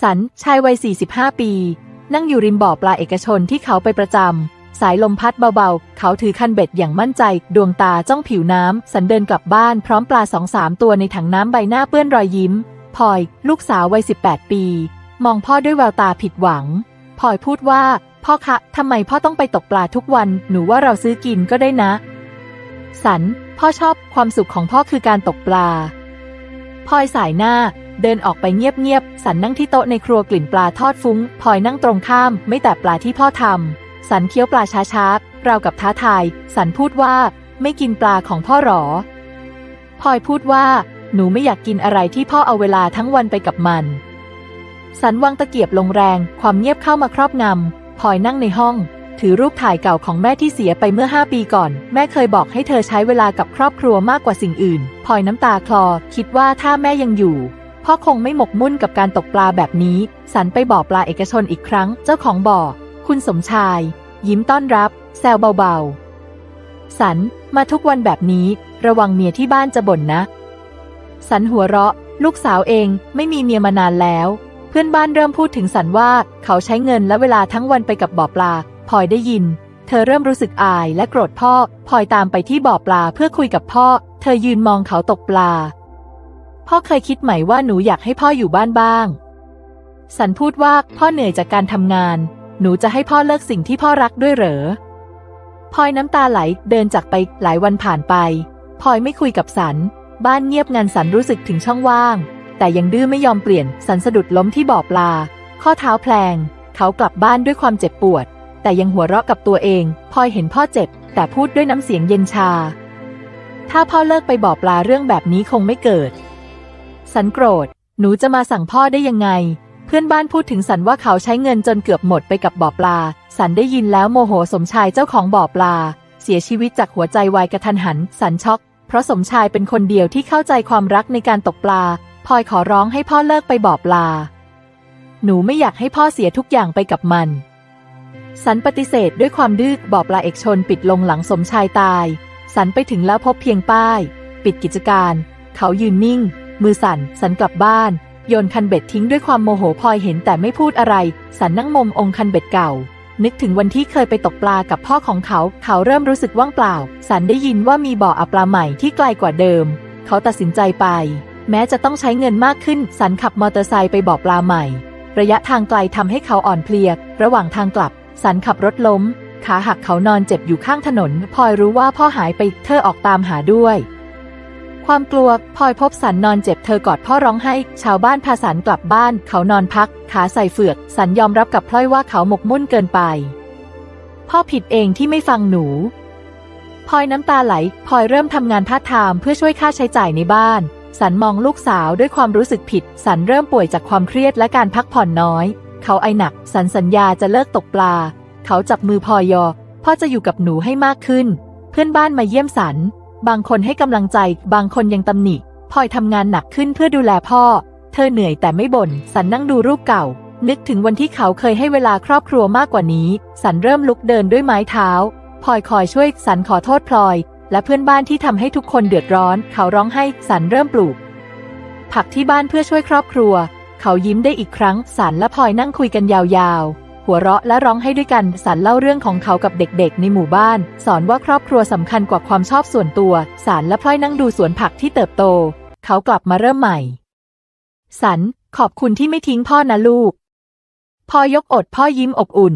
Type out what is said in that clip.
สัน ชายวัย 45 ปี นั่งอยู่ริมบ่อปลาเอกชนที่เขาไปประจำ สายลมพัดเบาๆ เขาถือคันเบ็ดอย่างมั่นใจ ดวงตาจ้องผิวน้ำ สันเดินกลับบ้านพร้อมปลาสองสามตัวในถังน้ำใบหน้าเปื้อนรอยยิ้มพลอย ลูกสาววัย 18 ปี มองพ่อด้วยแววตาผิดหวังพลอยพูดว่า พ่อคะทำไมพ่อต้องไปตกปลาทุกวัน หนูว่าเราซื้อกินก็ได้นะ สัน พ่อชอบความสุขของพ่อคือการตกปลาพลอยสายหน้า เดินออกไปเงียบๆ สันนั่งที่โต๊ะในครัวกลิ่นปลาทอดฟุ้งพลอยนั่งตรงข้าม ไม่แต่ปลาที่พ่อทำสันเคี้ยวปลาช้าๆ ราวกับท้าทาย สันพูดว่าไม่กินปลาของพ่อหรอพลอยพูดว่า หนูไม่อยากกินอะไรที่พ่อเอาเวลาทั้งวันไปกับมัน สันวางตะเกียบลงแรง ความเงียบเข้ามาครอบงำพลอยนั่งในห้อง ถือรูปถ่ายเก่าของแม่ที่เสียไปเมื่อ5ปีก่อน แม่เคยบอกให้เธอใช้เวลากับครอบครัวมากกว่าสิ่งอื่นพลอยน้ำตาคลอ คิดว่าถ้าแม่ยังอยู่ พ่อคงไม่หมกมุ่นกับการตกปลาแบบนี้ สันไปบ่อปลาเอกชนอีกครั้ง เจ้าของบ่อ คุณสมชาย ยิ้มต้อนรับ แซวเบาๆ สัน มาทุกวันแบบนี้ ระวังเมียที่บ้านจะบ่นนะ สันหัวเราะ ลูกสาวเองไม่มีเมียมานานแล้ว เพื่อนบ้านเริ่มพูดถึงสันว่าเขาใช้เงินและเวลาทั้งวันไปกับบ่อปลาพลอยได้ยิน เธอเริ่มรู้สึกอายและโกรธพ่อพลอยตามไปที่บ่อปลาเพื่อคุยกับพ่อ เธอยืนมองเขาตกปลา พ่อเคยคิดไหมว่าหนูอยากให้พ่ออยู่บ้านบ้าง สันพูดว่าพ่อเหนื่อยจากการทำงาน หนูจะให้พ่อเลิกสิ่งที่พ่อรักด้วยเหรอพลอยน้ำตาไหลเดินจากไปหลายวันผ่านไปพลอยไม่คุยกับสัน บ้านเงียบงันสันรู้สึกถึงช่องว่าง แต่ยังดื้อไม่ยอมเปลี่ยนสันสะดุดล้มที่บ่อปลา ข้อเท้าแพลง เขากลับบ้านด้วยความเจ็บปวด แต่ยังหัวเราะกับตัวเองพลอยเห็นพ่อเจ็บ แต่พูดด้วยน้ำเสียงเย็นชา ถ้าพ่อเลิกไปบ่อปลาเรื่องแบบนี้คงไม่เกิด สันโกรธ หนูจะมาสั่งพ่อได้ยังไง เพื่อนบ้านพูดถึงสันว่าเขาใช้เงินจนเกือบหมดไปกับบ่อปลา สันได้ยินแล้วโมโหสมชายเจ้าของบ่อปลา เสียชีวิตจากหัวใจวายกระทันหัน สันช็อก เพราะสมชายเป็นคนเดียวที่เข้าใจความรักในการตกปลาพลอยขอร้องให้พ่อเลิกไปบ่อปลา หนูไม่อยากให้พ่อเสียทุกอย่างไปกับมัน สันปฏิเสธด้วยความดื้อบ่อปลาเอกชนปิดลงหลังสมชายตาย สันไปถึงแล้วพบเพียงป้าย ปิดกิจการ เขายืนนิ่ง มือสั่นสันกลับบ้าน โยนคันเบ็ดทิ้งด้วยความโมโหพลอยเห็นแต่ไม่พูดอะไร สันนั่งมมองคันเบ็ดเก่า นึกถึงวันที่เคยไปตกปลากับพ่อของเขา เขาเริ่มรู้สึกว่างเปล่า สันได้ยินว่ามีบ่ออัปลาใหม่ที่ไกลกว่าเดิม เขาตัดสินใจไป แม้จะต้องใช้เงินมากขึ้น สันขับมอเตอร์ไซค์ไปบ่อปลาใหม่ ระยะทางไกลทำให้เขาอ่อนเพลีย ระหว่างทางกลับ สันขับรถล้มขาหักเขานอนเจ็บอยู่ข้างถนนพลอยรู้ว่าพ่อหายไปเธอออกตามหาด้วย ความกลัวพลอยพบสันนอนเจ็บเธอกอดพ่อร้องไห้ ชาวบ้านพาสันกลับบ้าน เขานอนพัก ขาใส่เฟือก สันยอมรับกับพลอยว่าเขาหมกมุ่นเกินไป พ่อผิดเองที่ไม่ฟังหนูพลอยน้ำตาไหลพลอยเริ่มทำงานพาร์ทไทม์เพื่อช่วยค่าใช้จ่ายในบ้าน สันมองลูกสาวด้วยความรู้สึกผิด สันเริ่มป่วยจากความเครียดและการพักผ่อนน้อย เขาไอหนัก สันสัญญาจะเลิกตกปลา เขาจับมือพลอยยอพ่อจะอยู่กับหนูให้มากขึ้น เพื่อนบ้านมาเยี่ยมสัน บางคนให้กำลังใจ บางคนยังตำหนิพลอยทำงานหนักขึ้นเพื่อดูแลพ่อ เธอเหนื่อยแต่ไม่บน่น สันนั่งดูรูปเก่า นึกถึงวันที่เขาเคยให้เวลาครอบครัวมากกว่านี้ สันเริ่มลุกเดินด้วยไม้เท้าพลอยคอยช่วย สันขอโทษพลอย และเพื่อนบ้านที่ทำให้ทุกคนเดือดร้อน เขาร้องให้ สันเริ่มปลูก ผักที่บ้านเพื่อช่วยครอบครัว เขายิ้มได้อีกครั้ง สันและพลอยนั่งคุยกันยาวๆ หัวเราะและร้องให้ด้วยกันสันเล่าเรื่องของเขากับเด็กๆ ในหมู่บ้าน สอนว่าครอบครัวสำคัญกว่าความชอบส่วนตัวสันและพลอยนั่งดูสวนผักที่เติบโต เขากลับมาเริ่มใหม่สันขอบคุณที่ไม่ทิ้งพ่อนะลูก พอยกอดพ่อยิ้มอบอุ่น